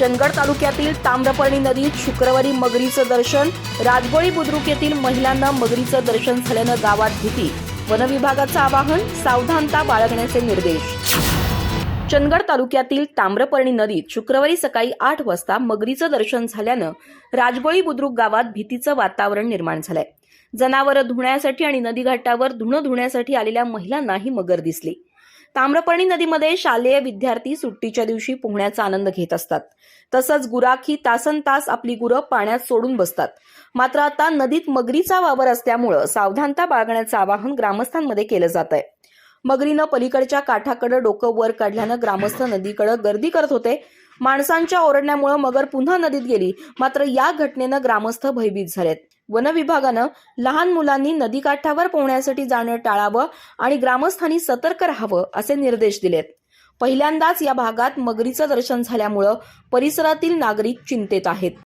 चंदगड तालुक्यातील ताम्रपर्णी नदीत शुक्रवारी मगरीचं दर्शन राजगोळी बुद्रुक येथील महिलांना मगरीचं दर्शन झाल्यानं गावात भीती. वनविभागाचं आवाहन सावधानता बाळगण्याचे निर्देश. चंदगड तालुक्यातील ताम्रपर्णी नदीत शुक्रवारी सकाळी आठ वाजता मगरीचं दर्शन झाल्यानं राजगोळी बुद्रुक गावात भीतीचं वातावरण निर्माण झालंय. जनावरं धुण्यासाठी आणि नदीघाटावर धुणं धुण्यासाठी आलेल्या महिलांना ही मगर दिसली. ताम्रपर्णी नदीमध्ये शालेय विद्यार्थी सुट्टीच्या दिवशी पोहण्याचा आनंद घेत असतात. तसंच गुराखी तासन तास आपली गुरं पाण्यात सोडून बसतात. मात्र आता नदीत मगरीचा वावर असल्यामुळं सावधानता बाळगण्याचं आवाहन ग्रामस्थांमध्ये केलं जात आहे मगरीनं पलीकडच्या काठाकडे डोकं वर काढल्यानं ग्रामस्थ नदीकडे गर्दी करत होते. माणसांच्या ओरडण्यामुळे मगर पुन्हा नदीत गेली. मात्र या घटनेनं ग्रामस्थ भयभीत झालेत. वन विभागानं लहान मुलांनी नदीकाठावर पोहण्यासाठी जाणं टाळावं आणि ग्रामस्थांनी सतर्क राहावं असे निर्देश दिलेत. पहिल्यांदाच या भागात मगरीचं दर्शन झाल्यामुळं परिसरातील नागरिक चिंतेत आहेत.